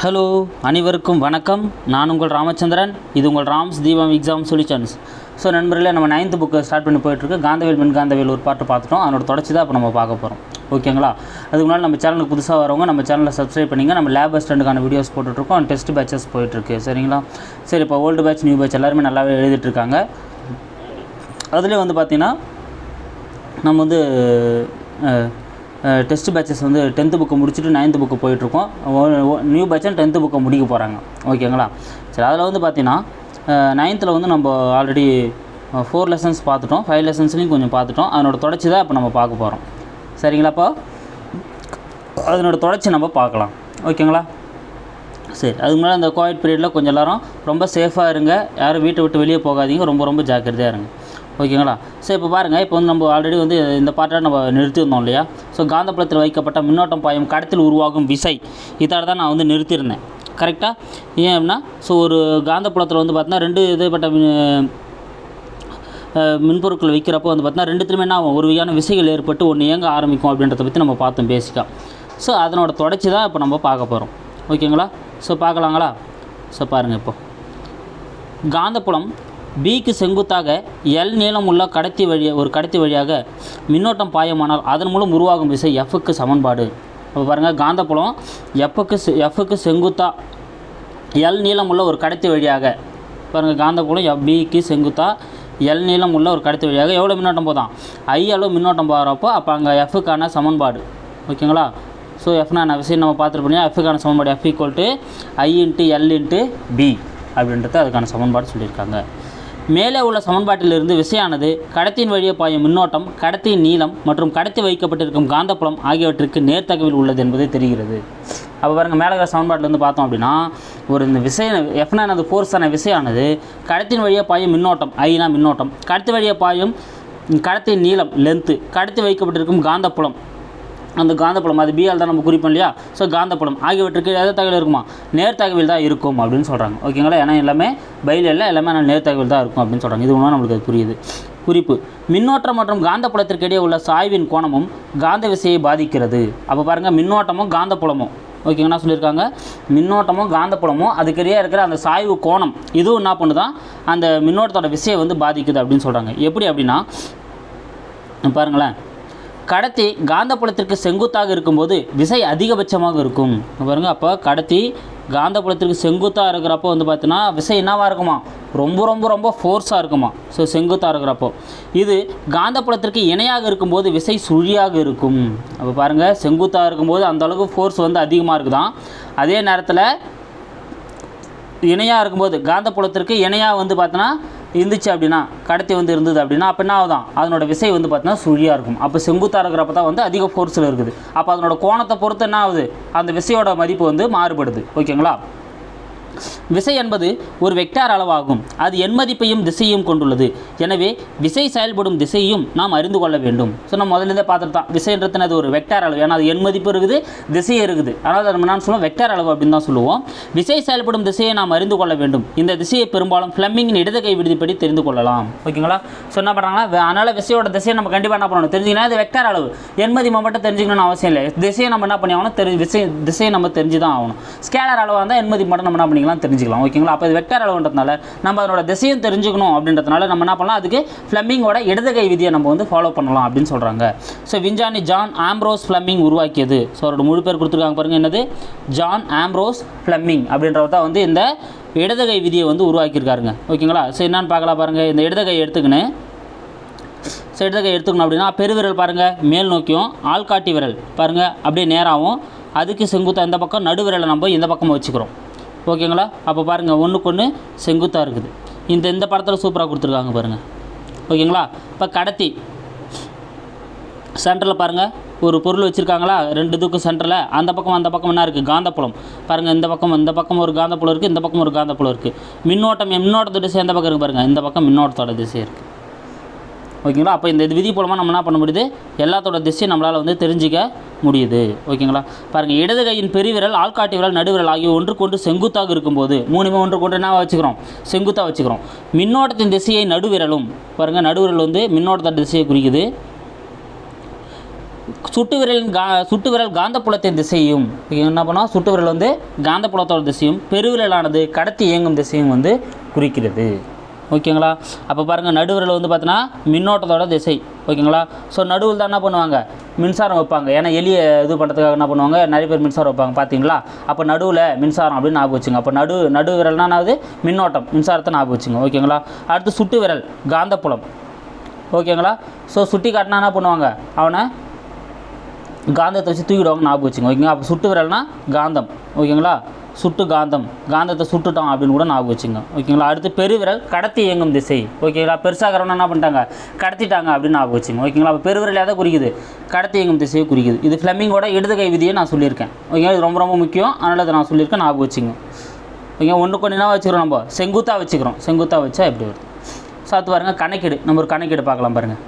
Hello அனைவருக்கும் வணக்கம். நான் உங்கள் ராமச்சந்திரன். இது உங்கள் ராம்ஸ் தீபம் எக்ஸாம் சொல்யூஷன்ஸ் ஸோ நண்பர்களே நம்ம நைன்த்து புக்கு ஸ்டார்ட் பண்ணி போயிட்டுருக்கு. காந்தவேல் மின் காந்தவேல் ஒரு பாட்டு பார்த்துட்டோம். அதனோட தொடர்ச்சி தான் இப்போ நம்ம பார்க்க போகிறோம் ஓகேங்களா அதுக்கு முன்னாடி நம்ம சேனலுக்கு புதுசாக வரவங்க நம்ம சேனலை சப்ஸ்கிரைப் பண்ணிங்க. நம்ம லேப் அசிஸ்டண்ட்டுக்கான வீடியோஸ் போட்டுட்ருக்கோம். டெஸ்ட் பேச்சஸ் போயிட்டுருக்கு. சரிங்களா? சரி இப்போ ஓல்டு பேட்ச் நியூ பேட்ச் எல்லாருமே நல்லாவே எழுதிட்டுருக்காங்க. அதுலேயே வந்து பார்த்திங்கன்னா நம்ம வந்து டெஸ்ட் பேட்சஸ் வந்து டென்த்து புக்கு முடிச்சுட்டு நைன்த்து புக்கு போயிட்டுருக்கோம். நியூ பேட்சும் டென்த்து புக்கை முடிக்க போகிறாங்க ஓகேங்களா? சரி அதில் வந்து பார்த்தீங்கன்னா நைன்த்தில் வந்து நம்ம ஆல்ரெடி ஃபோர் லெசன்ஸ் பார்த்துட்டோம். ஃபைவ் லெசன்ஸ்லையும் கொஞ்சம் பார்த்துட்டோம். அதனோட தொடர்ச்சி தான் இப்போ நம்ம பார்க்க போகிறோம் சரிங்களா அப்போ? அதனோட தொடர்ச்சி நம்ம பார்க்கலாம். ஓகேங்களா? சரி அதுக்கு முன்னாடி அந்த கோவிட் பீரியடில் கொஞ்சம் எல்லாரும் ரொம்ப சேஃபாக இருங்க. யாரும் வீட்டை விட்டு வெளியே போகாதீங்க. ரொம்ப ரொம்ப ஜாக்கிரதையாக இருங்க. ஓகேங்களா? ஸோ இப்போ பாருங்கள் இப்போ வந்து நம்ம ஆல்ரெடி வந்து இந்த பாட்டை நம்ம நிறுத்தியிருந்தோம் இல்லையா? ஸோ காந்தப்புலத்தில் வைக்கப்பட்ட மின்னோட்டம் பாயும் கடத்தில் உருவாகும் விசை. இதோட தான் நான் வந்து நிறுத்தியிருந்தேன். கரெக்டாக ஏன் அப்படின்னா ஸோ ஒரு காந்தப்புலத்தில் வந்து பார்த்தீங்கன்னா ரெண்டு இதுப்பட்ட மின்- மின்பொருட்கள் வைக்கிறப்போ வந்து பார்த்தீங்கன்னா ரெண்டுத்துலையுமே என்ன ஆகும்? ஒரு வகையான விசைகள் ஏற்பட்டு ஒன்று இயங்க ஆரம்பிக்கும் அப்படின்றத பற்றி நம்ம பார்த்தோம் பேசிக்காக ஸோ அதனோட தொடர்ச்சி தான் இப்போ நம்ம பார்க்க போகிறோம் ஓகேங்களா? ஸோ பார்க்கலாங்களா? ஸோ பாருங்கள் இப்போ. காந்தப்புலம் பிக்கு செங்குத்தாக எல் நீளம் உள்ள கடத்தி வழி ஒரு கடத்தி வழியாக மின்னோட்டம் பாயமானால் அதன் மூலம் உருவாகும் விசை எஃப்க்கு சமன்பாடு. இப்போ பாருங்கள் காந்தப்புலம் எஃப்க்கு எஃப்க்கு செங்குத்தா எல் நீளம் உள்ள ஒரு கடத்தி வழியாக. பாருங்கள் காந்தப்புலம் எஃப் பிக்கு செங்குத்தா எல் நீளம் உள்ள ஒரு கடத்தி வழியாக. எவ்வளோ மின்னோட்டம் போதான் ஐ அளவு மின்னோட்டம் போகிறப்போ அப்போ அங்கே எஃப்க்கான சமன்பாடு. ஓகேங்களா? ஸோ எஃப்னா நான் விஷயம் நம்ம பார்த்துருப்போம் எஃப்க்கான சமன்பாடு F equal to I into L into B அப்படின்றது அதுக்கான சமன்பாடு சொல்லியிருக்காங்க. மேலே உள்ள சமன்பாட்டிலிருந்து விசையானது கடத்தியின் வழியே பாயும் மின்னோட்டம் கடத்தியின் நீளம் மற்றும் கடத்தி வைக்கப்பட்டிருக்கும் காந்தப்புலம் ஆகியவற்றிற்கு நேர்த்தகவில் உள்ளது என்பது தெரிகிறது. அப்போ பாருங்கள் மேலே இருக்கிற சமன்பாட்டிலேருந்து பார்த்தோம் அப்படின்னா ஒரு இந்த விசை எஃப்னா எனது ஃபோர்ஸான விசையானது. கடத்தின் வழியே பாயும் மின்னோட்டம் ஐனா மின்னோட்டம். கடத்தி வழியே பாயும் கடத்தின் நீளம் லென்த்து கடத்தி வைக்கப்பட்டிருக்கும் காந்தப்புலம் அந்த காந்தப்புலம் அது பிஆல் தான் நம்ம குறிப்போம் இல்லையா? ஸோ காந்தப்புலம். ஆகியவற்றுக்கு எதை தகவல் இருக்குமா? நேர்த்தகவில் தான் இருக்கும் அப்படின்னு சொல்கிறாங்க ஓகேங்களா ஏன்னா எல்லாமே பயில் எல்லாமே நான் நேர்த்தகவில் தான் இருக்கும் அப்படின்னு சொல்கிறாங்க இது ஒன்றும் நம்மளுக்கு அது புரியுது. குறிப்பு. மின்னோட்டம் மற்றும் காந்தப்புலத்திற்கு இடையே உள்ள சாய்வின் கோணமும் காந்த விசையை பாதிக்கிறது. அப்போ பாருங்கள் மின்னோட்டமும் காந்தப்புலமும். ஓகேங்கண்ணா சொல்லியிருக்காங்க. மின்னோட்டமும் காந்தப்புலமும் அதுக்கிடையே இருக்கிற அந்த சாய்வு கோணம் இதுவும் என்ன பண்ணுதான் அந்த மின்னோட்டத்தோட விசையை வந்து பாதிக்குது அப்படின்னு சொல்கிறாங்க எப்படி அப்படின்னா பாருங்களேன். கடத்தி காந்தப்புலத்திற்கு செங்குத்தாக இருக்கும்போது விசை அதிகபட்சமாக இருக்கும். பாருங்கள் அப்போ கடத்தி காந்தப்புலத்திற்கு செங்குத்தாக இருக்கிறப்போ வந்து பார்த்தீங்கன்னா விசை என்னவாக இருக்குமா? ரொம்ப ரொம்ப ரொம்ப ஃபோர்ஸாக இருக்குமா? ஸோ செங்குத்தாக இருக்கிறப்போ. இது காந்தப்புலத்திற்கு இணையாக இருக்கும்போது விசை சுழியாக இருக்கும். அப்போ பாருங்கள் செங்குத்தாக இருக்கும்போது அந்தளவுக்கு ஃபோர்ஸ் வந்து அதிகமாக இருக்குதான் அதே நேரத்தில் இணையாக இருக்கும்போது காந்தப்புலத்திற்கு இணையாக வந்து பார்த்தோன்னா இருந்துச்சு அப்படின்னா கடத்தி வந்து இருந்தது அப்படின்னா அப்போ என்ன ஆகுதான்? அதனோட விசை வந்து பார்த்தீங்கன்னா சுழியாக இருக்கும். அப்போ செங்குத்தாக இருக்கிறப்ப தான் வந்து அதிக ஃபோர்ஸில் இருக்குது. அப்போ அதனோட கோணத்தை பொறுத்து என்ன ஆகுது? அந்த விசையோட மதிப்பு வந்து மாறுபடுது. ஓகேங்களா விசை என்பது ஒரு வெக்டார் அளவாகும். அது எண் மதிப்பையும் திசையும் கொண்டுள்ளது. எனவே விசை செயல்படும் திசையும் நாம் அறிந்து கொள்ள வேண்டும். ஸோ நம்ம முதல்ல பார்த்துட்டு தான் விசைன்றது அது ஒரு வெக்டார் அளவு. ஏன்னா அது எண் மதிப்பு இருக்குது திசையும் இருக்குது. அதனால் நம்ம என்ன சொல்லுவோம்? வெக்டார் அளவு அப்படின்னு தான் சொல்லுவோம். விசை செயல்படும் திசையை நாம் அறிந்து கொள்ள வேண்டும். இந்த திசையை பெரும்பாலும் ஃப்ளமிங்கின் இடது கை விடுதிப்படி தெரிந்து கொள்ளலாம். ஓகேங்களா? ஸோ என்ன பண்ணுறாங்கன்னா அதனால் விசையோட திசையை நம்ம கண்டிப்பாக என்ன பண்ணணும்? தெரிஞ்சுக்கணும். அது வெக்டார் அளவு. எண்மதி மட்டும் தெரிஞ்சுக்கணும்னு அவசியம் இல்லை. திசையை நம்ம என்ன பண்ணி ஆகணும் தெரிஞ்சு விசை திசையை நம்ம தெரிஞ்சு தான் ஆகணும் ஸ்கேலர் அளவாக இருந்தால் எண்மதி மட்டும் நம்ம என்ன பண்ணிக்கலாம் தெரிஞ்சுக்கலாம் ஓகேங்களா? அப்போ இது வெக்டர் அளவுன்றதுனால நம்ம அதனோட திசையும் தெரிஞ்சுக்கணும் அப்படின்றதுனால நம்ம என்ன பண்ணலாம்? அதுக்கு ஃப்ளமிங்கோட இடது கை விதியை நம்ம வந்து ஃபாலோ பண்ணலாம் அப்படின்னு சொல்கிறாங்க ஸோ விஞ்ஞானி ஜான் ஆம்ப்ரோஸ் ஃப்ளமிங் உருவாக்கியது. ஸோ அவரோட முழு பேர் கொடுத்துருக்காங்க பாருங்கள் என்னது? ஜான் ஆம்ப்ரோஸ் ஃப்ளமிங் அப்படின்றவர் தான் வந்து இந்த இடது கை விதியை வந்து உருவாக்கியிருக்காருங்க. ஓகேங்களா? ஸோ என்னன்னு பார்க்கலாம் பாருங்கள் இந்த இடது கை எடுத்துக்கின்னு. ஸோ இடது கை எடுத்துக்கணும் அப்படின்னா பெருவிரல் பாருங்கள் மேல் நோக்கியும் ஆள்காட்டி விரல் பாருங்கள் அப்படியே நேராகவும் அதுக்கு செங்குத்தாக இந்த பக்கம்? நடுவிரலை நம்ம இந்த பக்கம் வச்சுக்கிறோம். ஓகேங்களா? அப்போ பாருங்கள் ஒன்றுக்கு ஒன்று செங்குத்தாக இருக்குது. இந்த இந்த படத்தில் சூப்பராக கொடுத்துருக்காங்க பாருங்கள் ஓகேங்களா? இப்போ கடத்தி. சென்டரில் பாருங்கள் ஒரு பொருள் வச்சுருக்காங்களா? ரெண்டு தூக்கம் சென்டரில் அந்த பக்கம் அந்த பக்கம் என்ன இருக்குது காந்தப்புலம். பாருங்கள் இந்த பக்கம் இந்த பக்கம் ஒரு காந்தப்புலம் இருக்குது இந்த பக்கம் ஒரு காந்தப்புலம் இருக்குது மின்னோட்டம் மின்னோட்டத்தோட திசை எந்த பக்கம் இருக்குது பாருங்கள் இந்த பக்கம் மின்னோட்டத்தோட திசை இருக்குது ஓகேங்களா? அப்போ இந்த விதி மூலமாக நம்ம என்ன பண்ண முடியுது? எல்லாத்தோட திசையும் நம்மளால் வந்து தெரிஞ்சிக்க முடியுது. ஓகேங்களா? பாருங்கள் இடது கையின் பெருவிரல் ஆள்காட்டி விரல் நடுவிரல் ஆகிய ஒன்றுக்கொன்று செங்குத்தாக இருக்கும்போது மூணுமே ஒன்றுக்கொன்று என்ன வச்சுக்கிறோம்? செங்குத்தாக வச்சுக்கிறோம். மின்னோட்டத்தின் திசையை நடுவிரலும். பாருங்கள் நடுவிரல் வந்து மின்னோட்டத்தோட திசையை குறிக்குது. சுட்டு விரலின் கா சுட்டு விரல் காந்தப்புலத்தின் திசையும் என்ன பண்ணால் சுட்டு விரல் வந்து காந்தப்புலத்தோட திசையும் பெருவிரலானது கடத்தி இயங்கும் திசையும் வந்து குறிக்கிறது. ஓகேங்களா? அப்போ பாருங்கள் நடுவிரல் வந்து பார்த்தீங்கன்னா மின்னோட்டத்தோட திசை. ஓகேங்களா? ஸோ நடுவில் தான் என்ன பண்ணுவாங்க? மின்சாரம் வைப்பாங்க. ஏன்னா எளிய இது பண்ணுறதுக்காக என்ன பண்ணுவாங்க? நிறைய பேர் மின்சாரம் வைப்பாங்க. பார்த்தீங்களா அப்போ நடுவில் மின்சாரம் அப்படின்னு ஞாபகம் வச்சுங்க. அப்போ நடு நடு விரல்னா என்னது? மின்னோட்டம். மின்சாரத்தை ஞாபகம் வச்சுங்க. ஓகேங்களா? அடுத்து சுட்டு விரல் காந்தப்புலம். ஓகேங்களா? ஸோ சுட்டி காட்டினா என்ன பண்ணுவாங்க? அவனை காந்தத்தை வச்சு தூக்கிடுவாங்க ஞாபகம் வச்சுங்க. ஓகேங்களா? அப்போ சுட்டு விரல்னா காந்தம். ஓகேங்களா? சுட்டு காந்தம் காந்தத்தை சுட்டுட்டோம் அப்படின்னு கூட ஞாபகம் வச்சுங்க. ஓகேங்களா? அடுத்து பெருவிரல் கடத்தி இயங்கும் திசை. ஓகேங்களா? பெருசாகிறவன என்ன பண்ணிட்டாங்க? கடத்திட்டாங்க அப்படின்னு ஞாபகம் வச்சுங்க. ஓகேங்களா? அப்போ பெருவிரல் எதை குறிக்குது? கடத்தி இயங்கும் திசையை குறிக்குது. இது ஃப்ளமிங்கோட இடது கை விதியை நான் சொல்லியிருக்கேன். ஓகேங்களா? இது ரொம்ப ரொம்ப முக்கியம். அதனால் இதை நான் சொல்லியிருக்கேன். ஞாபகம் வச்சுங்க. ஓகேங்க ஒன்று என்ன வச்சுக்கிறோம் நம்ம? செங்குத்தாக வச்சுக்கிறோம். செங்குத்தாக வச்சா எப்படி வருது? சாத்து பாருங்கள் கணக்கீடு. நம்ம ஒரு கணக்கீடு பார்க்கலாம் பாருங்கள்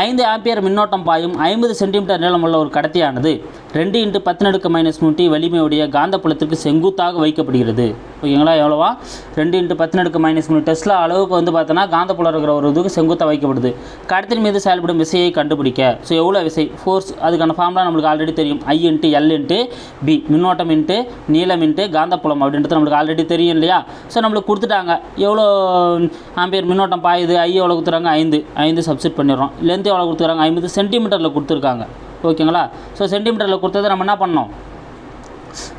ஐந்து ஆம்பியர் மின்னோட்டம் பாயும் ஐம்பது சென்டிமீட்டர் நீளமுள்ள ஒரு கடத்தியானது ரெண்டு இன்ட்டு பத்து நடுக்க மைனஸ் நூற்றி வலிமையுடைய காந்தப்புலத்திற்கு செங்குத்தாக வைக்கப்படுகிறது. ஓகேங்களா? எவ்வளோவா? ரெண்டு இன்ட்டு பத்து நடுக்க மைனஸ் மூணு டெஸ்ட்ல அளவுக்கு வந்து பார்த்தோன்னா காந்தப்புலம் இருக்கிற ஒரு இதுக்கு செங்குத்தாக வைக்கப்படுது. கடத்தின் மீது செயல்படும் விசையை கண்டுபிடிக்க. ஸோ எவ்வளோ விசை? ஃபோர்ஸ் அதுக்கான ஃபார்ம்லாம் நம்மளுக்கு ஆல்ரெடி தெரியும். I into L into B மின்னோட்டம் இன்ட்டு நீளம் இன்ட்டு காந்தப்புலம் அப்படின்றது நம்மளுக்கு ஆல்ரெடி தெரியும் இல்லையா? ஸோ நம்மளுக்கு கொடுத்துட்டாங்க. எவ்வளோ ஆம்பியர் மின்னோட்டம் பாயுது? ஐ எவ்வளோ கொடுத்துறாங்க ஐந்து. ஐந்து சப்ஸ்டிட் பண்ணிடுறோம். லென்த் எவ்வளோ கொடுத்துறாங்க ஐம்பது சென்டிமீட்டரில் கொடுத்துருக்காங்க. ஓகேங்களா? ஸோ சென்டிமீட்டரில் கொடுத்தது நம்ம என்ன பண்ணோம்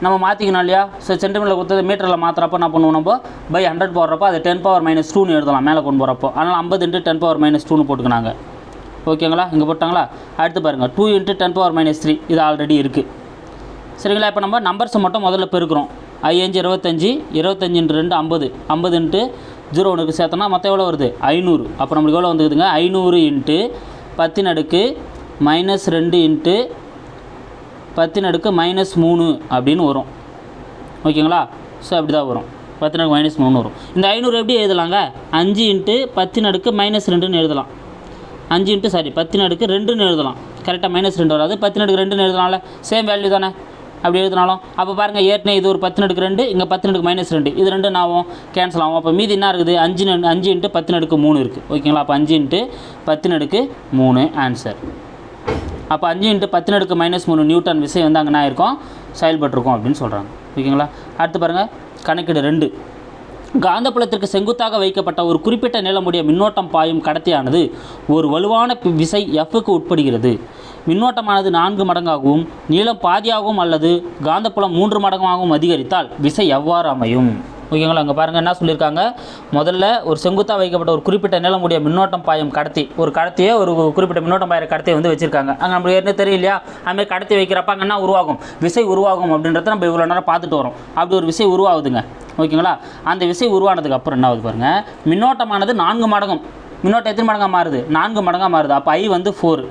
நம்ம மாற்றிக்கணும் இல்லையா? ஸோ சென்டிமீட்டரில் கொடுத்தது மீட்டரில் மாற்றுறப்போ என்ன பண்ணுவோம் நம்ம? பை ஹண்ட்ரட் போடுறப்போ அது டென் பவர் மைனஸ் டூன்னு எழுதலாம் மேலே கொண்டு போகிறப்போ அதனால் ஐம்பது இன்ட்டு டென் பவர் மைனஸ் டூன்னு போட்டுக்கினாங்க. ஓகேங்களா? இங்கே போட்டாங்களா? அடுத்து பாருங்கள் two into ten power minus three இது ஆல்ரெடி இருக்குது சரிங்களா? இப்போ நம்ம நம்பர்ஸை மட்டும் முதல்ல பெருக்கிறோம். ஐயஞ்சு இருபத்தஞ்சி இருபத்தஞ்சு இன்ட்டு ரெண்டு ஐம்பது. ஐம்பது இன்ட்டு ஜீரோ ஒன்றுக்கு சேர்த்தோன்னா மொத்தம் எவ்வளோ வருது? ஐநூறு. அப்போ நம்மளுக்கு எவ்வளோ வந்துக்குதுங்க? ஐநூறு இன்ட்டு பத்தின் அடுக்கு மைனஸ் ரெண்டு இன்ட்டு பத்தின் அடுக்கு மைனஸ் மூணு அப்படின்னு வரும். ஓகேங்களா? ஸோ அப்படி தான் வரும். பத்தின் அடுக்கு மைனஸ் மூணு வரும். இந்த ஐநூறு எப்படி எழுதலாங்க? அஞ்சு இன்ட்டு பத்தின் அடுக்கு மைனஸ் ரெண்டுன்னு எழுதலாம். அஞ்சு இன்ட்டு சாரி பத்தின் அடுக்கு ரெண்டுன்னு எழுதலாம். கரெக்டாக மைனஸ் ரெண்டு வராது. பத்தின் அடுக்கு ரெண்டுன்னு எழுதலாம்ல. சேம் வேல்யூ தானே? அப்படி எழுதினாலும். அப்போ பாருங்கள் ஏற்கனவே இது ஒரு பத்து நடுக்கு ரெண்டு இங்கே பத்து நடுக்கு மைனஸ் ரெண்டு. இது ரெண்டு ஆகும்? கேன்சல் ஆகும். அப்போ மீதி என்ன இருக்குது? அஞ்சு அஞ்சு இன்ட்டு பத்து நடுக்கு மூணு இருக்குது ஓகேங்களா? அப்போ அஞ்சு இன்ட்டு பத்து நடுக்கு மூணு ஆன்சர் அப்போ அஞ்சு இன்ட்டு பத்து நடுக்கு மைனஸ் மூணு நியூட்டன் விசை வந்து அங்கே இருக்கும். செயல்பட்டிருக்கும் அப்படின்னு சொல்கிறாங்க ஓகேங்களா? அடுத்து பாருங்கள் கணக்கீடு ரெண்டு. காந்தப்புலத்திற்கு செங்குத்தாக வைக்கப்பட்ட ஒரு குறிப்பிட்ட நிலமுடைய மின்னோட்டம் பாயும் கடத்தியானது ஒரு வலுவான விசை எஃப்க்கு உட்படுகிறது. மின்னோட்டமானது நான்கு மடங்காகவும் நீளம் பாதியாகவும் அல்லது காந்தப்புலம் மூன்று மடங்காகவும் அதிகரித்தால் விசை எவ்வாறு அமையும்? ஓகேங்களா? அங்கே பாருங்கள் என்ன சொல்லியிருக்காங்க? முதல்ல ஒரு செங்குத்தாக வைக்கப்பட்ட ஒரு குறிப்பிட்ட நிலமுடைய மின்னோட்டம் பாயும் கடத்தி ஒரு கடத்தியே ஒரு குறிப்பிட்ட மின்னோட்டம் பாயிற கடத்தியை வந்து வச்சிருக்காங்க. அங்கே நம்மளுக்கு என்ன தெரியும் இல்லையா அதுமாதிரி கடத்தி வைக்கிறப்ப அங்கே என்ன உருவாகும்? விசை உருவாகும் அப்படின்றத நம்ம இவ்வளோ நேரம் பார்த்துட்டு வரோம். அப்படி ஒரு விசை உருவாகுதுங்க. ஓகேங்களா? அந்த விசை உருவானதுக்கு அப்புறம் என்ன ஆகுது பாருங்கள் மின்னோட்டமானது நான்கு மடங்கும். மின்னோட்டம் எத்தனை மடங்காக மாறுது? நான்கு மடங்காக மாறுது. அப்போ ஐ வந்து ஃபோர்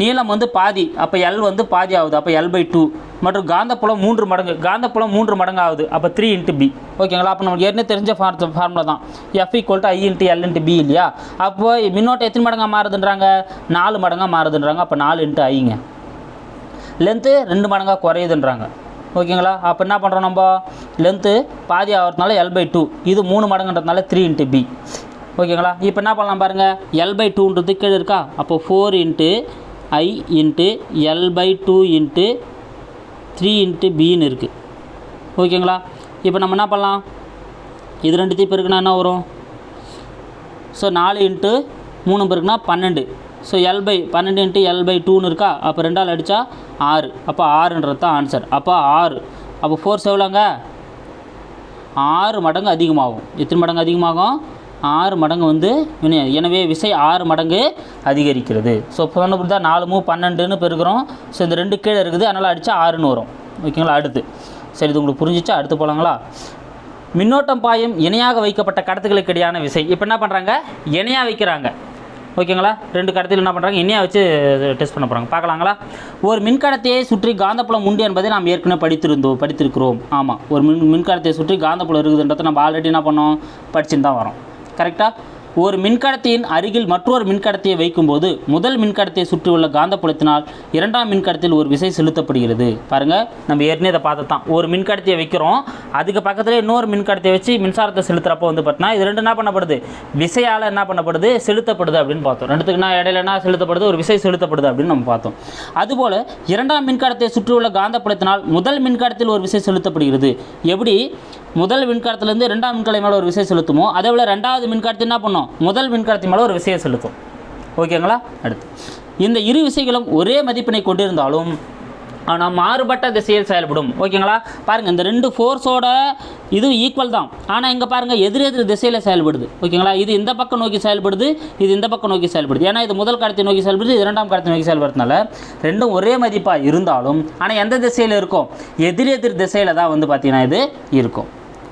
நீளம் வந்து பாதி அப்போ எல் வந்து பாதி ஆகுது அப்போ எல் பை டூ மற்றும் காந்தப்புலம் மூன்று மடங்கு காந்தப்புலம் மூன்று மடங்கு ஆகுது அப்போ த்ரீ இன்ட்டு பி ஓகேங்களா அப்போ நமக்கு ஏற்கனவே தெரிஞ்ச ஃபார் ஃபார்முலா தான். F equal to I into L into B இல்லையா? அப்போ மின்னோட்டம் எத்தனை மடங்காக மாறுதுன்றாங்க? நாலு மடங்காக மாறுதுன்றாங்க அப்போ நாலு இன்ட்டு ஐங்க லென்த்து ரெண்டு மடங்காக குறையுதுன்றாங்க. ஓகேங்களா அப்போ என்ன பண்ணுறோம் நம்ம? லென்த்து பாதி ஆகிறதுனால எல் பை டூ இது மூணு மடங்குன்றதுனால த்ரீ இன்ட்டு பி ஓகேங்களா இப்போ என்ன பண்ணலாம் பாருங்கள் எல் பை டூன்றது கீழே இருக்கா? அப்போ four into I into L by two into three into பின்னு இருக்குது ஓகேங்களா இப்போ நம்ம என்ன பண்ணலாம்? இது ரெண்டுத்தையும் பெருக்குனா என்ன வரும்? ஸோ நாலு இன்ட்டு மூணு பேருக்குனா பன்னெண்டு. ஸோ எல் பை பன்னெண்டு இன்ட்டு எல் பை டூன்னு இருக்கா? அப்போ ரெண்டால் அடித்தா ஆறு. அப்போ ஆறுன்றது தான் ஆன்சர் அப்போ ஆறு. அப்போ ஃபோர்ஸ் எவ்வளோங்க? ஆறு மடங்கு அதிகமாகும். எத்தனை மடங்கு அதிகமாகும்? ஆறு மடங்கு வந்து எனவே விசை ஆறு மடங்கு அதிகரிக்கிறது. ஸோ சொன்னபடி தான் நாலு மூ பன்னெண்டுன்னு பெருக்கிறோம் ஸோ இந்த ரெண்டு கீழே இருக்குது. அதனால் அடித்தா ஆறுன்னு வரும். ஓகேங்களா? அடுத்து. சரி இது உங்களுக்கு புரிஞ்சிச்சா? அடுத்து போகலாங்களா மின்னோட்டம் பாயும் இணையாக வைக்கப்பட்ட கடத்துகளுக்கு இடையான விசை. இப்போ என்ன பண்ணுறாங்க இணையாக வைக்கிறாங்க. ஓகேங்களா? ரெண்டு கடத்தில் என்ன பண்ணுறாங்க இணையாக வச்சு டெஸ்ட் பண்ண போகிறாங்க பார்க்கலாங்களா? ஒரு மின்கடத்தையை சுற்றி காந்தப்புலம் உண்டு என்பதை நாம் ஏற்கனவே படித்திருந்தோம் படித்திருக்கிறோம். ஆமாம் ஒரு மின் மின்கடத்தையை சுற்றி காந்தப்புலம் இருக்குதுன்றதை நம்ம ஆல்ரெடி என்ன பண்ணோம்? படிச்சுன்னு தான் வரோம். கரெக்டாக ஒரு மின்கடத்தியின் அருகில் மற்றொரு மின்கடத்தியை வைக்கும்போது முதல் மின்கடத்தியை சுற்றியுள்ள காந்தப்புலத்தினால் இரண்டாம் மின்கடத்தில் ஒரு விசை செலுத்தப்படுகிறது. பாருங்கள் நம்ம ஏற்கனவே இதை பார்த்து தான் ஒரு மின்கடத்தியை வைக்கிறோம் அதுக்கு பக்கத்தில் இன்னொரு மின்கடத்தியை வச்சு மின்சாரத்தை செலுத்துறப்போ வந்து பார்த்தீங்கன்னா இது ரெண்டு என்ன பண்ணப்படுது? விசையால் என்ன பண்ணப்படுது? செலுத்தப்படுது அப்படின்னு பார்த்தோம். ரெண்டுத்துக்கு என்ன இடையில என்ன செலுத்தப்படுது? ஒரு விசை செலுத்தப்படுது அப்படின்னு நம்ம பார்த்தோம். அதுபோல் இரண்டாம் மின்கடத்தை சுற்றியுள்ள காந்தப்புலத்தினால் முதல் மின்கடத்தில் ஒரு விசை செலுத்தப்படுகிறது. எப்படி? முதல் மின்கடத்திலிருந்து ரெண்டாம் மின்கலை மேலே ஒரு விசையை செலுத்துமோ அதே போல் ரெண்டாவது மின்கடத்தி என்ன பண்ணும்? முதல் மின்கடத்தி மேலே ஒரு விசையை செலுத்தும். ஓகேங்களா? அடுத்து. இந்த இரு விசைகளும் ஒரே மதிப்பினை கொண்டிருந்தாலும் ஆனால் மாறுபட்ட திசையில் செயல்படும். ஓகேங்களா? பாருங்கள் இந்த ரெண்டு ஃபோர்ஸோட இது ஈக்குவல் தான். ஆனால் இங்கே பாருங்கள் எதிர் எதிர் திசையில் செயல்படுது. ஓகேங்களா? இது இந்த பக்கம் நோக்கி செயல்படுது இது இந்த பக்கம் நோக்கி செயல்படுது. ஏன்னா இது முதல் கடத்தை நோக்கி செயல்படுது இது இரண்டாம் கடத்தை நோக்கி செயல்படுறதுனால ரெண்டும் ஒரே மதிப்பாக இருந்தாலும் ஆனால் எந்த திசையில் இருக்கும்? எதிர் எதிர் திசையில் தான் வந்து பார்த்திங்கன்னா இது இருக்கும்.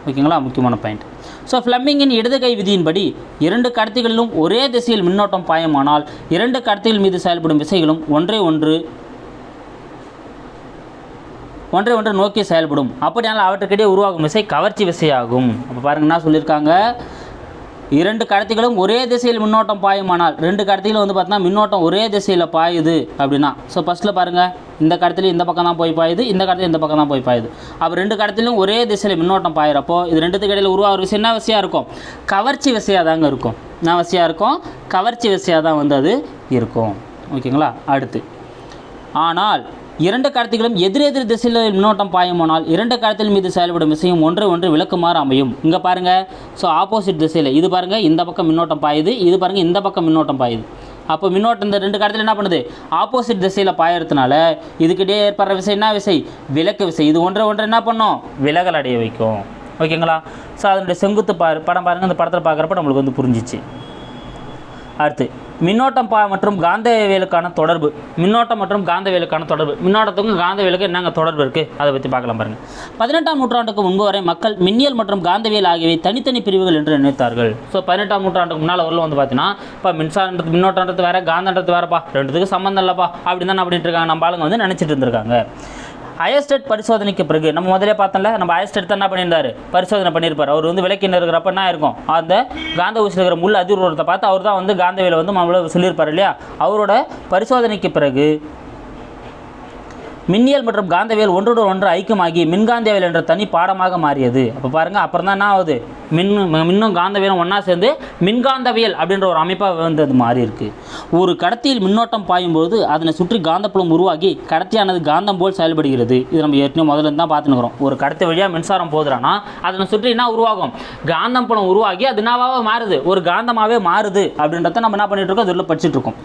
ஓகேங்களா? முக்கியமான பாயிண்ட் ஸோ ஃப்ளம்மிங்கின் இடது கை விதியின்படி இரண்டு கடத்திகளிலும் ஒரே திசையில் மின்னோட்டம் பாயமானால் இரண்டு கடத்திகள் மீது செயல்படும் விசைகளும் ஒன்றை ஒன்று ஒன்றை ஒன்று நோக்கி செயல்படும். அப்படியானால் அவற்றுக்கிடையே உருவாகும் விசை கவர்ச்சி விசையாகும். அப்போ பாருங்கள் என்ன சொல்லியிருக்காங்க? இரண்டு கடத்திகளும் ஒரே திசையில் மின்னோட்டம் பாயுமானால் ரெண்டு கடத்திகளும் வந்து பார்த்தீங்கன்னா மின்னோட்டம் ஒரே திசையில் பாயுது அப்படின்னா. ஸோ ஃபஸ்ட்டில் பாருங்கள் இந்த கடத்தில் இந்த பக்கம் தான் போய் பாயுது இந்த கடத்திலும் இந்த பக்கம் தான் போய் பாயுது. அப்போ ரெண்டு கடத்திலும் ஒரே திசையில் மின்னோட்டம் பாயிறப்போ இது ரெண்டுத்துக்கு இடையில் உருவாகிற விஷயம் என்ன விஷயம் இருக்கும்? கவர்ச்சி விசையாக தாங்க இருக்கும். என்ன விஷயம் இருக்கும்? கவர்ச்சி விசையாக தான் வந்து அது இருக்கும். ஓகேங்களா? அடுத்து. ஆனால் இரண்டு கடத்திகளும் எதிரெதிர் திசையில் மின்னோட்டம் பாயுமானால் இரண்டு கடத்தில் மீது செயல்படும் விஷயம் ஒன்றை ஒன்று விளக்குமாறு அமையும். இங்கே பாருங்கள் ஸோ ஆப்போசிட் திசையில். இது பாருங்கள் இந்த பக்கம் மின்னோட்டம் பாயுது. இது பாருங்கள் இந்த பக்கம் மின்னோட்டம் பாயுது. அப்போ மின்னோட்டம் இந்த ரெண்டு கடத்தில் என்ன பண்ணுது? ஆப்போசிட் திசையில் பாயறதுனால இதுக்கிட்டே ஏற்படுற விசை என்ன விசை? விளக்கு விசை. இது ஒன்றை ஒன்று என்ன பண்ணும்? விலகல் அடைய வைக்கும். ஓகேங்களா ஸோ அதனுடைய செங்குத்து பாரு படம் பாருங்கள் அந்த படத்தில் பார்க்குறப்ப நம்மளுக்கு வந்து புரிஞ்சிச்சு. அடுத்து. மின்னோட்டம் பா மற்றும் காந்தவியலுக்கான தொடர்பு. மின்னோட்டம் மற்றும் காந்தவியலுக்கான தொடர்பு. மின்னோட்டத்துக்கும் காந்தவியலுக்கும் என்னங்க தொடர்பு இருக்குது அதை பற்றி பார்க்கலாம் பாருங்கள் பதினெட்டாம் நூற்றாண்டுக்கு முன்பு வரை மக்கள் மின்னியல் மற்றும் காந்தவியல் ஆகியவை தனித்தனி பிரிவுகள் என்று நினைத்தார்கள். ஸோ பதினெட்டாம் நூற்றாண்டுக்கு முன்னால் வரல வந்து பார்த்தீங்கன்னா இப்போ மின்சாரன்றது மின்னோட்டன்றது வேறு காந்தன்றது வேறப்பா ரெண்டுத்துக்கும் சம்மந்தம் இல்லைப்பா அப்படின்னு தான் அப்படின்ட்டு இருக்காங்க. நம்ம ஆளுங்க வந்து நினச்சிட்டு இருந்திருக்காங்க. அயஸ்டேட் பரிசோதனைக்கு பிறகு நம்ம முதலே பார்த்தோம்ல நம்ம அயஸ்டேட் தான் என்ன பண்ணியிருந்தார்? பரிசோதனை பண்ணியிருப்பார். அவர் வந்து விளக்கின்னு இருக்கிறப்ப என்ன இருக்கும் அந்த காந்த ஊசியில் இருக்கிற முள் அதிர்வுறத்தை பார்த்து அவர் தான் வந்து காந்தவியில் வந்து நம்மள சொல்லியிருப்பார் இல்லையா? அவரோட பரிசோதனைக்கு பிறகு மின்னியல் மற்றும் காந்தவியல் ஒன்றோடு ஒன்று ஐக்கியமாகி மின்காந்தவியல் என்ற தனி பாடமாக மாறியது. அப்போ பாருங்கள் அப்புறம் தான் என்ன ஆகுது? மின் மின்னும் காந்தவியலும் ஒன்றா சேர்ந்து மின்காந்தவியல் அப்படின்ற ஒரு அமைப்பாக வந்து அது மாறி இருக்கு. ஒரு கடத்தியில் மின்னோட்டம் பாயும்போது அதனை சுற்றி காந்தப்புலம் உருவாகி கடத்தியானது காந்தம் போல் செயல்படுகிறது. இது நம்ம ஏற்கனவே முதல்ல இருந்து தான் பார்த்துனுக்குறோம் ஒரு கடத்தி வழியாக மின்சாரம் போகுதுன்னா அதனை சுற்றி என்ன உருவாகும்? காந்தம் புலம் உருவாகி அது என்னவாக மாறுது? ஒரு காந்தமாகவே மாறுது அப்படின்றத நம்ம என்ன பண்ணிட்டு இருக்கோம்? அதில் படிச்சுட்டு இருக்கோம்.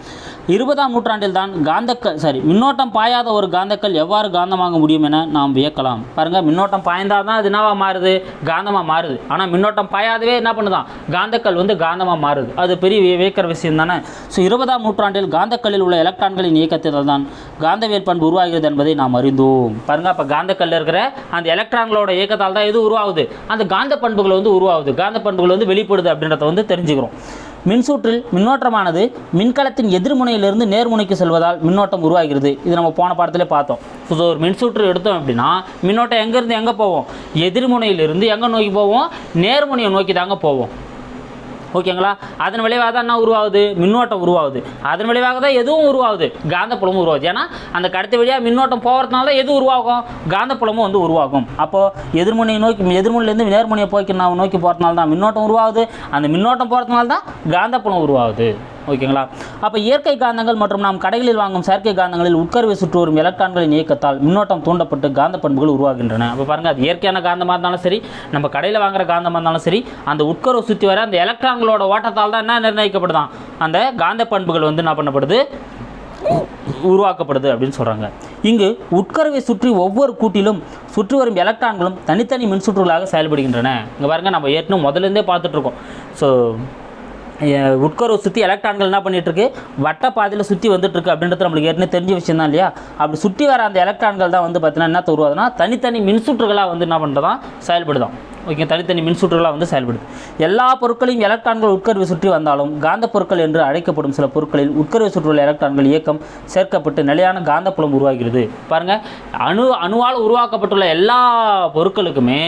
இருபதாம் நூற்றாண்டில் தான் காந்தக்கல் சாரி மின்னோட்டம் பாயாத ஒரு காந்தக்கல் எவ்வாறு காந்தமாக முடியும் என நாம் வியக்கலாம். பாருங்க மின்னோட்டம் பாய்ந்தால் தான் அது என்னவா மாறுது? காந்தமாக மாறுது. ஆனால் மின்னோட்டம் பாயாதவே என்ன பண்ணுதான்? காந்தக்கல் வந்து காந்தமாக மாறுது. அது பெரிய வியக்கிற விஷயம் தானே? ஸோ இருபதாம் நூற்றாண்டில் காந்தக்கல்லில் உள்ள எலக்ட்ரான்களின் இயக்கத்தினால் தான் காந்தவியல் பண்பு உருவாகிறது என்பதை நாம் அறிந்தோம். பாருங்க அப்போ காந்தக்கல்லில் இருக்கிற அந்த எலக்ட்ரான்களோட இயக்கத்தால் தான் இது உருவாகுது. அந்த காந்த பண்புகள் வந்து உருவாகுது. காந்த பண்புகள் வந்து வெளிப்படுது அப்படின்றத வந்து தெரிஞ்சுக்கிறோம். மின்சுற்றில் மின்னோட்டமானது மின்கலத்தின் எதிர்முனையிலிருந்து நேர்முனைக்கு செல்வதால் மின்னோட்டம் உருவாகிறது. இது நம்ம போன பாடத்திலே பார்த்தோம். ஸோ ஒரு மின்சுற்று எடுத்தோம் அப்படின்னா மின்னோட்டம் எங்கேருந்து எங்கே போவோம்? எதிர்முனையிலிருந்து எங்கே நோக்கி போவோம்? நேர்முனையை நோக்கி தாங்க போவோம். ஓகேங்களா? அதன் விளைவாக தான் என்ன உருவாகுது? மின்னோட்டம் உருவாகுது. அதன் விளைவாக தான் எதுவும் உருவாகுது? காந்தப்புலமும் உருவாகுது. ஏன்னா அந்த கடத்தி வழியாக மின்னோட்டம் போகிறதுனால தான் எது உருவாகும்? காந்தப்புலமும் வந்து உருவாகும். அப்போது எதிர்மனையை நோக்கி எதிர்முனையிலேருந்து நேர்முனையை போய்க்கு நான் நோக்கி போகிறதுனால தான் மின்னோட்டம் உருவாகுது. அந்த மின்னோட்டம் போகிறதுனால தான் காந்தப்புலம் உருவாகுது. ஓகேங்களா? அப்போ இயற்கை காந்தங்கள் மற்றும் நாம் கடைகளில் வாங்கும் செயற்கை காந்தங்களில் உட்கருவை சுற்று வரும் எலக்ட்ரான்களின் இயக்கத்தால் மின்னோட்டம் தூண்டப்பட்டு காந்த பண்புகள் உருவாகின்றன. அப்போ பாருங்கள் அது இயற்கையான காந்தமாக இருந்தாலும் சரி நம்ம கடையில் வாங்குற காந்தமாக இருந்தாலும் சரி அந்த உட்கருவை சுற்றி வர அந்த எலக்ட்ரான்களோட ஓட்டத்தால் தான் என்ன நிர்ணயிக்கப்படுதான்? அந்த காந்த பண்புகள் வந்து என்ன பண்ணப்படுது? உருவாக்கப்படுது அப்படின்னு சொல்கிறாங்க இங்கு உட்கருவை சுற்றி ஒவ்வொரு கூட்டிலும் சுற்றி வரும் எலக்ட்ரான்களும் தனித்தனி மின்சுற்றுகளாக செயல்படுகின்றன. இங்கே பாருங்கள் நம்ம ஏற்கனவே முதலேருந்தே பார்த்துட்ருக்கோம் ஸோ உட்கருவை சுற்றி எலக்ட்ரான்கள் என்ன பண்ணிகிட்ருக்கு வட்ட பாதையில் சுற்றி வந்துட்டுருக்கு அப்படின்றது நம்மளுக்கு ஏற்கனவே தெரிஞ்ச விஷயம் தான் இல்லையா? அப்படி சுற்றி வர அந்த எலக்ட்ரான்கள் தான் வந்து பார்த்தீங்கன்னா என்ன உருவாதுன்னா தனித்தனி மின்சுற்றுகளாக வந்து என்ன பண்ணுறதான் செயல்படுதான் ஓகே தனித்தனி மின்சுற்றுகளாக வந்து செயல்படுது. எல்லா பொருட்களையும் எலக்ட்ரான்கள் உட்கருவை சுற்றி வந்தாலும் காந்த பொருட்கள் என்று அழைக்கப்படும் சில பொருட்களில் உட்கருவை சுற்றுள்ள எலக்ட்ரான்கள் இயக்கம் சேர்க்கப்பட்டு நிலையான காந்தப்புலம் உருவாகிறது. பாருங்கள் அணு அணுவால் உருவாக்கப்பட்டுள்ள எல்லா பொருட்களுக்குமே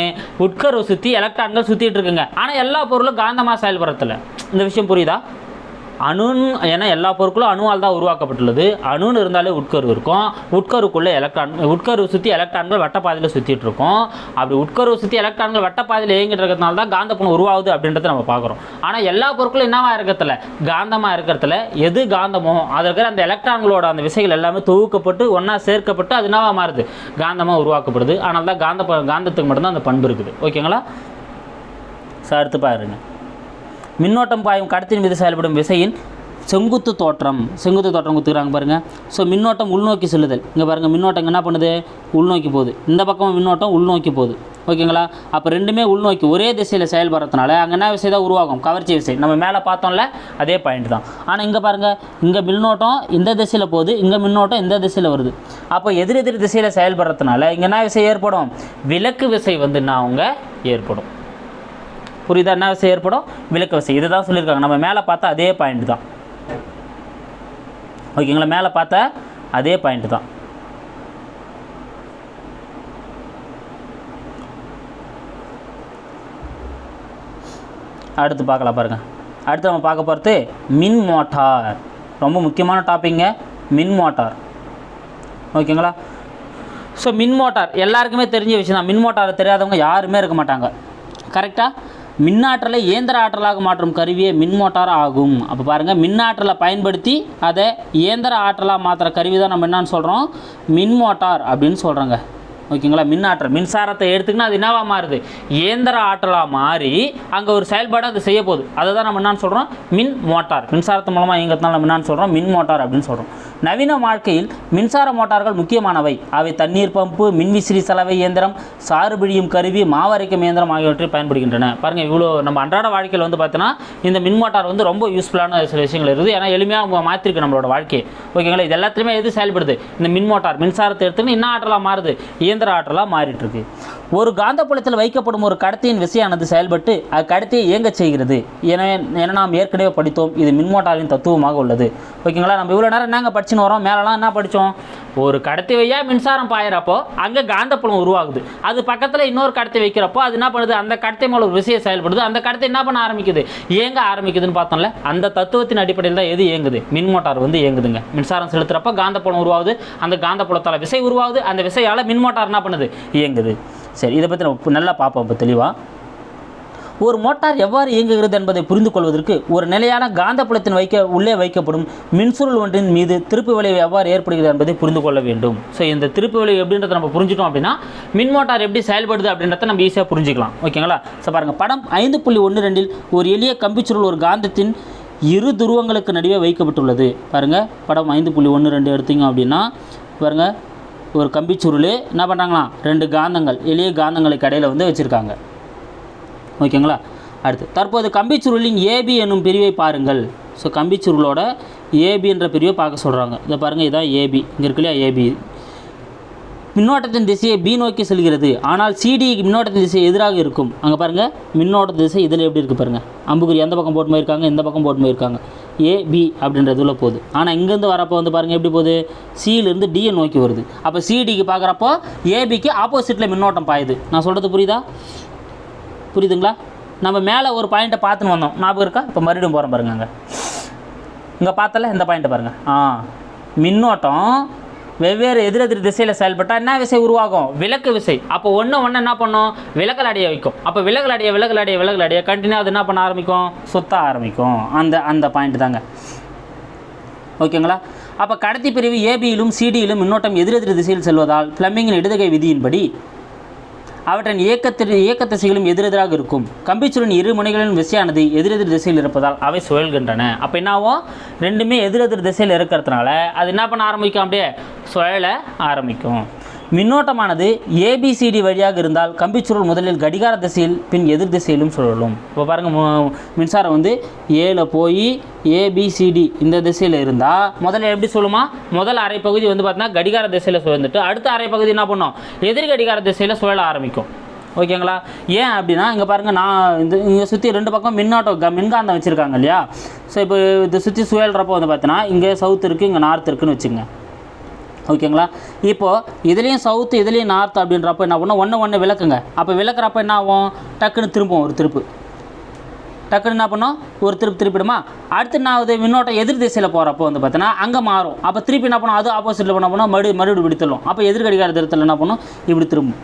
உட்கருவை சுற்றி எலக்ட்ரான்கள் சுற்றிட்டு இருக்குங்க. ஆனால் எல்லா பொருளும் காந்தமாக செயல்படுறதில்ல. இந்த விஷயம் புரியுதா? அணுன்னு ஏன்னா எல்லா பொருட்களும் அணுவால் தான் உருவாக்கப்பட்டுள்ளது. அணுன்னு இருந்தாலே உட்கரு இருக்கும். உட்கருக்குள்ளே எலக்ட்ரான் உட்கரு சுற்றி எலக்ட்ரான்கள் வட்டப்பாதையில் சுற்றிட்டு இருக்கும் அப்படி உட்கரு சுற்றி எலக்ட்ரான்கள் வட்டப்பாதையில் இயங்கிட்டு இருக்கிறதுனால தான் காந்தப்புலம் உருவாகுது அப்படின்றத நம்ம பார்க்குறோம். ஆனால் எல்லா பொருட்களும் என்னவாக இருக்கிறதுல காந்தமாக இருக்கிறதுல எது காந்தமோ அதில் இருக்கிற அந்த எலக்ட்ரான்களோட அந்த விசைகள் எல்லாமே தொகுக்கப்பட்டு ஒன்றா சேர்க்கப்பட்டு அது என்னவாக மாறுது? காந்தமாக உருவாக்கப்படுது. ஆனால் தான் காந்த காந்தத்துக்கு மட்டும்தான் அந்த பண்பு இருக்குது. ஓகேங்களா? சார் அடுத்து பாருங்க. மின்னோட்டம் பாயும் கடத்தின் மீது செயல்படும் விசையின் செங்குத்து தோற்றம். செங்குத்து தோற்றம் கொடுத்துக்கிறாங்க பாருங்கள் ஸோ மின்னோட்டம் உள்நோக்கி செல்லுதல். இங்கே பாருங்கள் மின்னோட்டம் என்ன பண்ணுது? உள்நோக்கி போகுது. இந்த பக்கம் மின்னோட்டம் உள்நோக்கி போகுது. ஓகேங்களா அப்போ ரெண்டுமே உள்நோக்கி ஒரே திசையில் செயல்படுறதுனால அங்கே என்ன விசை தான் உருவாகும்? கவர்ச்சி விசை. நம்ம மேலே பார்த்தோம்ல அதே பாயிண்ட் தான். ஆனால் இங்கே பாருங்கள் இங்கே மின்னோட்டம் இந்த திசையில் போகுது இங்கே மின்னோட்டம் இந்த திசையில் வருது. அப்போ எதிர் எதிர் திசையில் செயல்படுறதுனால இங்கே என்ன விசை ஏற்படும்? விலக்கு விசை வந்து நான் அவங்க ஏற்படும். புரியுதா? என்ன விசை ஏற்படும்? விளக்கு விசை இதை தான் சொல்லியிருக்காங்க. நம்ம மேலே பார்த்தா அதே பாயிண்ட் தான். ஓகேங்களா மேலே பார்த்தா அதே பாயிண்ட் தான். அடுத்து பார்க்கலாம் பாருங்க. அடுத்து நம்ம பார்க்க போகிறது மின் மோட்டார். ரொம்ப முக்கியமான டாப்பிங்க மின் மோட்டார். ஓகேங்களா ஸோ மின் மோட்டார். எல்லாருக்குமே தெரிஞ்ச விஷயம் தான் மின் மோட்டார் தெரியாதவங்க யாருமே இருக்க மாட்டாங்க. கரெக்டாக மின்னாற்றலை இயந்திர ஆற்றலாக மாற்றும் கருவியே மின்மோட்டார் ஆகும். அப்போ பாருங்கள் மின்னாற்றலை பயன்படுத்தி அதை இயந்திர ஆற்றலாக மாற்றுற கருவி தான் நம்ம என்னன்னு சொல்கிறோம் மின் மோட்டார் அப்படின்னு சொல்கிறாங்க ஓகேங்களா? மின்னாற்றல். மின்சாரத்தை எடுத்துக்கினா அது என்னவாக மாறுது? இயந்திர ஆற்றலாக மாறி அங்கே ஒரு செயல்பாடு அது செய்ய போகுது அதை தான் நம்ம என்னன்னு சொல்கிறோம் மின் மோட்டார் மின்சாரத்து மூலமாக இயங்கிறதுனால நம்ம என்னன்னு சொல்கிறோம் மின் மோட்டார் அப்படின்னு சொல்கிறோம் நவீன வாழ்க்கையில் மின்சார மோட்டார்கள் முக்கியமானவை. அவை தண்ணீர் பம்பு மின்விசிறி சலவை இயந்திரம் சாறுபிழியும் கருவி மாவரைக்கும் இயந்திரம் ஆகியவற்றை பயன்படுகின்றன. பாருங்கள் இவ்வளோ நம்ம அன்றாட வாழ்க்கையில் வந்து பார்த்தோன்னா இந்த மின் மோட்டார் வந்து ரொம்ப யூஸ்ஃபுல்லான சில விஷயங்கள் இருக்குது. ஏன்னா எளிமையாக மாற்றிருக்கு நம்மளோட வாழ்க்கையை. ஓகேங்களா? இது எல்லாத்துலேயுமே எது செயல்படுது? இந்த மின் மோட்டார் மின்சாரத்தை எடுத்துன்னு என்ன ஆற்றலாக மாறுது. இயந்திர ஆற்றலாக மாறிட்டுருக்கு ஒரு காந்தப்புலத்தில் வைக்கப்படும் ஒரு கடத்தியின் விசையானது செயல்பட்டு அக்கடத்தியை இயங்கச் செய்கிறது. என என நாம் ஏற்கனவே படித்தோம். இது மின்மோட்டாரின் தத்துவமாக உள்ளது. ஓகேங்களா? நம்ம இவ்வளோ நேரம் என்னங்க படிச்சுன்னு வரோம்? மேலெலாம் என்ன படித்தோம்? ஒரு கடத்தி வையா மின்சாரம் பாயிறப்போ அங்கே காந்தப்புலம் உருவாகுது. அது பக்கத்தில் இன்னொரு கடத்தி வைக்கிறப்போ அது என்ன பண்ணுது? அந்த கடத்தை மேலே ஒரு விசையை செயல்படுது. அந்த கடத்தை என்ன பண்ண ஆரம்பிக்குது? இயங்க ஆரம்பிக்குதுன்னு பார்த்தோம்ல. அந்த தத்துவத்தின் அடிப்படையில் தான் எது இயங்குது? மின் மோட்டார் வந்து இயங்குதுங்க. மின்சாரம் செலுத்துறப்போ காந்தப்புலம் உருவாகுது. அந்த காந்தப்புலத்தால் விசை உருவாகுது. அந்த விசையால் மின் மோட்டார் என்ன பண்ணுது? இயங்குது. சரி இதை பற்றி நம்ம நல்லா பார்ப்போம் இப்போ தெளிவாக ஒரு மோட்டார் எவ்வாறு இயங்குகிறது என்பதை புரிந்து கொள்வதற்கு ஒரு நிலையான காந்தப்புலத்தின் வைக்க உள்ளே வைக்கப்படும் மின்சுருள் ஒன்றின் மீது திருப்பு விளைவு எவ்வாறு ஏற்படுகிறது என்பதை புரிந்து கொள்ள வேண்டும். ஸோ இந்த திருப்பு விளைவு எப்படின்றத நம்ம புரிஞ்சிட்டோம் அப்படின்னா மின் மோட்டார் எப்படி செயல்படுது அப்படின்றத நம்ம ஈஸியாக புரிஞ்சிக்கலாம். ஓகேங்களா ஸோ பாருங்கள் படம் ஐந்து புள்ளி ஒன்று ரெண்டில் ஒரு எளிய கம்பிச்சுருள் ஒரு காந்தத்தின் இரு துருவங்களுக்கு நடுவே வைக்கப்பட்டுள்ளது. பாருங்கள் படம் ஐந்து புள்ளி ஒன்று ரெண்டு எடுத்தீங்க அப்படின்னா பாருங்கள் ஒரு கம்பிச்சுருள் என்ன பண்ணுறாங்களாம் ரெண்டு காந்தங்கள் எளிய காந்தங்களுக்கு கடையில் வந்து வச்சுருக்காங்க. ஓகேங்களா? அடுத்து தற்போது கம்பிச்சுருளின் ஏபி என்னும் பிரிவை பாருங்கள். ஸோ கம்பிச்சுருளோட ஏபி என்ற பிரிவை பார்க்க சொல்கிறாங்க இதை பாருங்கள் இதான் ஏபி இங்கே இருக்கு இல்லையா ஏபி மின்னோட்டத்தின் திசையை பி நோக்கி செல்கிறது. ஆனால் சிடி மின்னோட்டத்தின் திசை எதிராக இருக்கும். அங்கே பாருங்கள் மின்னோட்ட திசை இதில் எப்படி இருக்குது பாருங்கள் அம்புக்குறி எந்த பக்கம் போட்டு போயிருக்காங்க இந்த பக்கம் போட்டு போயிருக்காங்க ஏபி அப்படின்றது உள்ள போகுது. ஆனால் இங்கேருந்து வரப்போ வந்து பாருங்கள் எப்படி போகுது? சியிலேருந்து டியை நோக்கி வருது. அப்போ சிடிக்கு பார்க்குறப்போ ஏபிக்கு ஆப்போசிட்டில் மின்னோட்டம் பாயுது. நான் சொல்கிறது புரியுதா? புரியுதுங்களா? நம்ம மேலே ஒரு பாயிண்ட்டை பார்த்துன்னு வந்தோம். ஞாபகம் இருக்கா? இப்போ மறுபடியும் போகிறோம் பாருங்க அங்கே. இங்கே பார்த்தல இந்த பாயிண்ட்டை பாருங்கள் ஆ மின்னோட்டம் வெவ்வேறு எதிரெதிர் திசையில் செயல்பட்டால் என்ன விசை உருவாகும்? விலக்கு விசை. அப்போ ஒன்று ஒன்று என்ன பண்ணும்? விலகல் அடைய வைக்கும். அப்போ விலகல் அடைய விலகல் அடைய விலகல் அடைய கண்டினியூ அது என்ன பண்ண ஆரம்பிக்கும்? சுத்த ஆரம்பிக்கும். அந்த அந்த பாயிண்ட் தாங்க. ஓகேங்களா? அப்போ கடத்தி பிரிவு ஏபியிலும் சிடியிலும் மின்னோட்டம் எதிரெதிர் திசையில் செல்வதால் பிளம்பிங்கின் இடதுகை விதியின்படி அவற்றின் இயக்கத்தின் இயக்க திசைகளும் எதிரெதிராக இருக்கும். கம்பிச்சுருளின் இரு முனைகளின் விசையானது எதிரெதிர் திசையில் இருப்பதால் அவை சுழல்கின்றன. அப்போ என்னாவோ ரெண்டுமே எதிரெதிர் திசையில் இருக்கிறதுனால அது என்ன பண்ண ஆரம்பிக்கும் அப்படியே? சுழல ஆரம்பிக்கும். மின்னோட்டமானது ஏபிசிடி வழியாக இருந்தால் கம்பிச்சுருள் முதலில் கடிகார திசையில் பின் எதிர் திசையிலும் சுழலும். இப்போ பாருங்கள் மின்சாரம் வந்து ஏல போய் ஏபிசிடி இந்த திசையில் இருந்தால் முதல்ல எப்படி சொல்லுமா? முதல் அரைப்பகுதி பகுதி வந்து பார்த்தீங்கன்னா கடிகார திசையில் சுழந்துட்டு அடுத்த அரைப்பகுதி பகுதி என்ன பண்ணும்? எதிர் கடிகார திசையில் சுழல ஆரம்பிக்கும். ஓகேங்களா? ஏன் அப்படின்னா இங்கே பாருங்கள் நான் இந்த இங்கே சுற்றி ரெண்டு பக்கம் மின்னோட்டம் மின்காந்தம் வச்சுருக்காங்க இல்லையா? ஸோ இப்போ இது சுற்றி சுழல்றப்போ வந்து பார்த்தீங்கன்னா இங்கே சவுத் இருக்குது இங்கே நார்த் இருக்குன்னு வச்சுங்க ஓகேங்களா? இப்போது இதுலேயும் சவுத்து இதுலேயும் நார்த் அப்படின்றப்ப என்ன பண்ணும்? ஒன்று ஒன்று விளக்குங்க. அப்போ விளக்குறப்ப என்ன ஆகும்? டக்குன்னு திரும்பும் ஒரு திருப்பு. டக்குன்னு என்ன பண்ணோம்? ஒரு திருப்பி திருப்பிடுமா? அடுத்து நான் அது மின்னோட்டம் எதிர் திசையில் போகிறப்போ வந்து பார்த்தீங்கன்னா அங்கே மாறும். அப்போ திருப்பி என்ன பண்ணும்? அது ஆப்போசிட்டில் பண்ண போனால் மறுபடியும் மறுபடியும் இப்படி அப்போ எதிர் கடிகார திசையில் என்ன பண்ணும்? இப்படி திரும்பும்.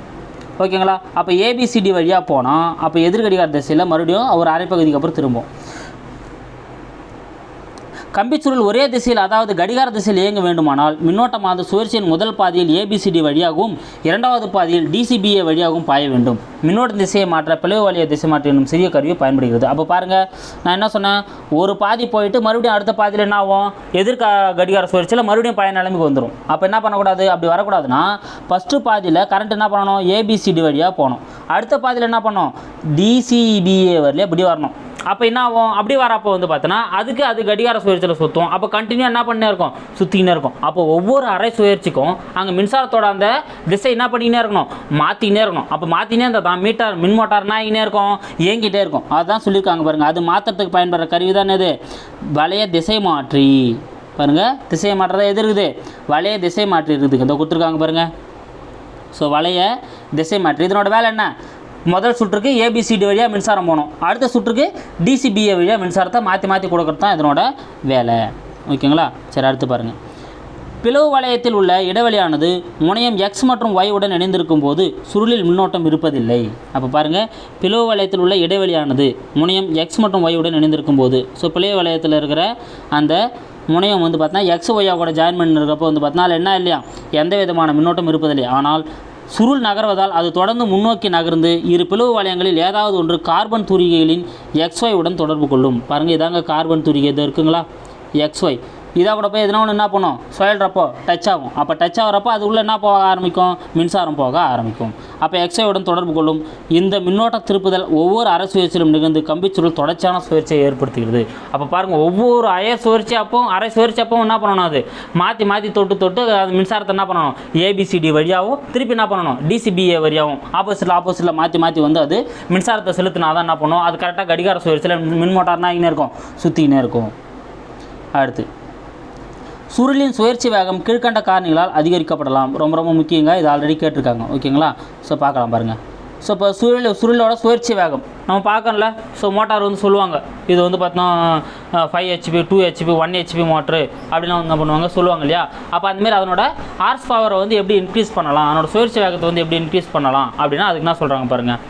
ஓகேங்களா? அப்போ ஏபிசிடி வழியாக போனால் அப்போ எதிர்கடிகார திசையில் மறுபடியும் ஒரு அரைப்பகுதிக்கு அப்புறம் திரும்பும். கம்பிச்சுருள் ஒரே திசையில் அதாவது கடிகார திசையில் இயங்க வேண்டுமானால் மின்னோட்டமானது சுழற்சியின் முதல் பாதியில் ஏபிசிடி வழியாகவும் இரண்டாவது பாதியில் டிசிபிஏ வழியாகவும் பாய வேண்டும். மின்னோட்ட திசையை மாற்ற பிளவு வழிய திசை மாற்ற என்னும் சிறிய கருவி பயன்படுகிறது. அப்போ பாருங்கள் நான் என்ன சொன்னேன்? ஒரு பாதி போயிட்டு மறுபடியும் அடுத்த பாதியில் என்ன ஆகும்? எதிர்க்க கடிகார சுழற்சியில் மறுபடியும் பழைய நிலைமைக்கு வந்துடும் அப்போ என்ன பண்ணக்கூடாது? அப்படி வரக்கூடாதுன்னா ஃபஸ்ட்டு பாதியில் கரண்ட் என்ன பண்ணணும்? ஏபிசிடி வழியாக போகணும். அடுத்த பாதியில் என்ன பண்ணணும்? டிசிபிஏ வழியாக இப்படி வரணும். அப்போ என்ன ஆகும்? அப்படி வரப்போ வந்து பார்த்தோன்னா அதுக்கு அது கடிகார சுழற்சியில் சுற்றும் அப்போ கண்டினியூ என்ன பண்ணே இருக்கும்? சுற்றிக்கினே இருக்கும். அப்போ ஒவ்வொரு அரை சுழற்சிக்கும் அங்கே மின்சாரத்தோட அந்த திசை என்ன பண்ணிக்கினே இருக்கணும்? மாற்றிக்கினே இருக்கணும். அப்போ மாற்றினே இருந்தால் தான் மீட்டர் மின் மோட்டார்னா என்ன ஆகினே இருக்கும்? இயங்கிட்டே இருக்கும். அதுதான் சொல்லியிருக்காங்க பாருங்கள் அது மாற்றுறதுக்கு பயன்படுற கருவி தான் இது. வளைய திசை மாற்றி. பாருங்கள் திசையை மாற்றதான் எது இருக்குது? வளைய திசை மாற்றி இருக்குது. இந்த கொடுத்துருக்காங்க பாருங்கள் ஸோ வளைய திசை மாற்றி. இதனோட வேலை என்ன? முதல் சுற்றுக்கு ஏபிசிடி வழியாக மின்சாரம் போகணும். அடுத்த சுற்றுக்கு டிசிபிஏ வழியாக மின்சாரத்தை மாற்றி மாற்றி கொடுக்கறது தான் இதனோட வேலை. ஓகேங்களா? சரி அடுத்து பாருங்கள் பிளவு வளையத்தில் உள்ள இடைவெளியானது முனையம் எக்ஸ் மற்றும் ஒய் உடன் இணைந்திருக்கும் போது சுருளில் மின்னோட்டம் இருப்பதில்லை. அப்போ பாருங்கள் பிளவு வளையத்தில் உள்ள இடைவெளியானது முனையம் எக்ஸ் மற்றும் ஒய் உடன் இணைந்திருக்கும் போது ஸோ பிளவு வளையத்தில் இருக்கிற அந்த முனையம் வந்து பார்த்தீங்கன்னா எக்ஸ் ஒய்யா கூட ஜாயின் பண்ணிருக்கப்போ வந்து பார்த்தீங்கன்னா அதில் என்ன இல்லையா? எந்த விதமான மின்னோட்டம் இருப்பதில்லை. ஆனால் சுருள் நகர்வதால் அது தொடர்ந்து முன்னோக்கி நகர்ந்து இரு பிளவு வளையங்களில் ஏதாவது ஒன்று கார்பன் துரிகைகளின் எக்ஸ்ஒய் உடன் தொடர்பு கொள்ளும். பாருங்கள் இதாங்க கார்பன் துரிகை. இது இருக்குங்களா? எக்ஸ்ஒய் இதாக கூட போய் எதுனா ஒன்று என்ன பண்ணும்? சுழல்றப்போ டச் ஆகும். அப்போ டச் ஆகிறப்போ அது உள்ளே என்ன போக ஆரம்பிக்கும்? மின்சாரம் போக ஆரம்பிக்கும். அப்போ XY தொடர்பு கொள்ளும். இந்த மின்னோட்ட திருப்புதல் ஒவ்வொரு அரை சுழற்சியிலும் நிகழ்ந்து கம்பிச்சுருள் தொடர்ச்சியான சுழற்சியை ஏற்படுத்துகிறது. அப்போ பாருங்கள் ஒவ்வொரு அய சுழற்சி அப்பவும் அரை சுழற்சி அப்பவும் என்ன பண்ணணும் அது? மாற்றி மாற்றி தொட்டு தொட்டு அது மின்சாரத்தை என்ன பண்ணணும்? ஏபிசிடி வழியாகவும் திருப்பி என்ன பண்ணணும்? டிசிபிஏ வழியாகவும் ஆப்போசிட்டில் ஆப்போசிட்டில் மாற்றி மாற்றி வந்து அது மின்சாரத்தை செலுத்தினா தான் என்ன பண்ணும்? அது கரெக்டாக கடிகார சுழற்சியில் மின் மோட்டார்னா இருக்கும். சுற்றிக்கினே இருக்கும். அடுத்து. சுருளின் சுயற்சி வேகம் கீழ்கண்ட காரணிகளால் அதிகரிக்கப்படலாம். ரொம்ப ரொம்ப முக்கியங்க. இது ஆல்ரெடி கேட்டிருக்காங்க. ஓகேங்களா ஸோ பார்க்கலாம் பாருங்கள் ஸோ இப்போ சுருள் சுருளோட சுயற்சி வேகம். நம்ம பார்க்கணும்ல? ஸோ மோட்டார் வந்து சொல்லுவாங்க. இது வந்து பார்த்தோன்னா five HP two HP one HP motor அப்படிலாம் வந்து என்ன பண்ணுவாங்க? சொல்லுவாங்க இல்லையா? அப்போ அந்தமாரி அதனோட ஹார்ஸ் பவரை வந்து எப்படி இன்க்ரீஸ் பண்ணலாம்? அதனோட சுயற்சி வேகத்தை வந்து எப்படி இன்க்ரீஸ் பண்ணலாம்? அப்படின்னா அதுக்கு என்ன சொல்கிறாங்க பாருங்கள்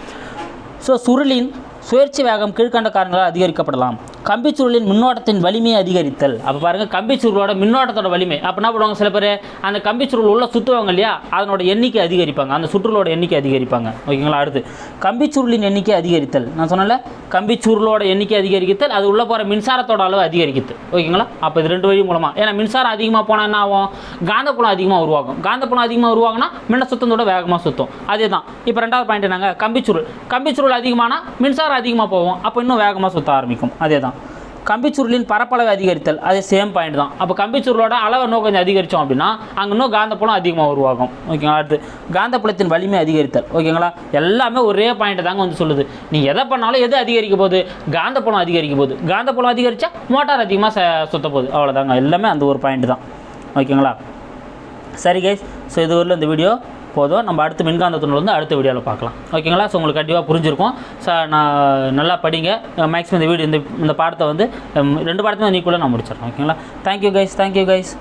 ஸோ சுருளின் சுயற்சி வேகம் கீழ்கண்ட காரணங்களால் அதிகரிக்கப்படலாம். கம்பி சுருளின் மின்னோட்டத்தின் வலிமையை அதிகரித்தல். அப்போ பாருங்கள் கம்பி சுருளோட மின்னோட்டத்தோட வலிமை. அப்போ என்ன பண்ணுவாங்க சில பேர்? அந்த கம்பி சுருள் உள்ள சுற்றுவாங்க இல்லையா? அதனோட எண்ணிக்கை அதிகரிப்பாங்க. அந்த சுற்றுலோட எண்ணிக்கை அதிகரிப்பாங்க. ஓகேங்களா அடுத்து. கம்பி சுருளின் எண்ணிக்கை அதிகரித்தல். நான் சொன்னல கம்பி சுருளோட எண்ணிக்கை அதிகரித்தல் அது உள்ளே போகிற மின்சாரத்தோட அளவு அதிகரிக்குது ஓகேங்களா? அப்போ இது ரெண்டு வழி மூலமாக ஏன்னா மின்சாரம் அதிகமாக போனால் என்ன ஆகும்? காந்தப்புலம் அதிகமாக உருவாகும். காந்தப்புலம் அதிகமாக உருவாகுனா மின்ன சுத்தத்தோட வேகமாக சுத்தம். அதே தான் இப்போ ரெண்டாவது பாயிண்ட் என்னங்க? கம்பிச்சுருள். கம்பிச்சுருள் அதிகமானால் மின்சாரம் அதிகமாக போவோம் அப்போ இன்னும் வேகமாக சுத்த ஆரம்பிக்கும். அதே தான் கம்பிச்சுருளின் பரப்பளவை அதிகரித்தல் அது சேம் பாயிண்ட் தான். அப்போ கம்பிச்சுருளோட அளவை இன்னும் கொஞ்சம் அதிகரித்தோம் அப்படின்னா அங்கே இன்னும் காந்தப்புலம் அதிகமாக உருவாகும். ஓகேங்களா? அடுத்து காந்தப்புலத்தின் வலிமை அதிகரித்தல். ஓகேங்களா? எல்லாமே ஒரே பாயிண்ட் தாங்க வந்து சொல்லுது. நீ எதை பண்ணாலும் எது அதிகரிக்க போகுது? காந்தப்புலம் அதிகரிக்க போகுது. காந்தப்புலம் அதிகரித்தா மோட்டார் அதிகமாக ச சுத்த போகுது. அவ்வளோதாங்க எல்லாமே அந்த ஒரு பாயிண்ட் தான். ஓகேங்களா? சரி கைஸ் ஸோ இது இந்த வீடியோ போதும். நம்ம அடுத்து மின்காந்த துணல் வந்து அடுத்த வீடியோவில் பார்க்கலாம். ஓகேங்களா? ஸோ உங்களுக்கு கண்டிப்பாக புரிஞ்சிருக்கும். ஸோ நான் நல்லா படிங்க. மேக்ஸிமம் இந்த வீடியோ இந்த இந்த பாடத்தை வந்து ரெண்டு பாடத்தையும் நீக்குள்ளே நான் முடிச்சிடறேன். ஓகேங்களா? Thank you guys thank you guys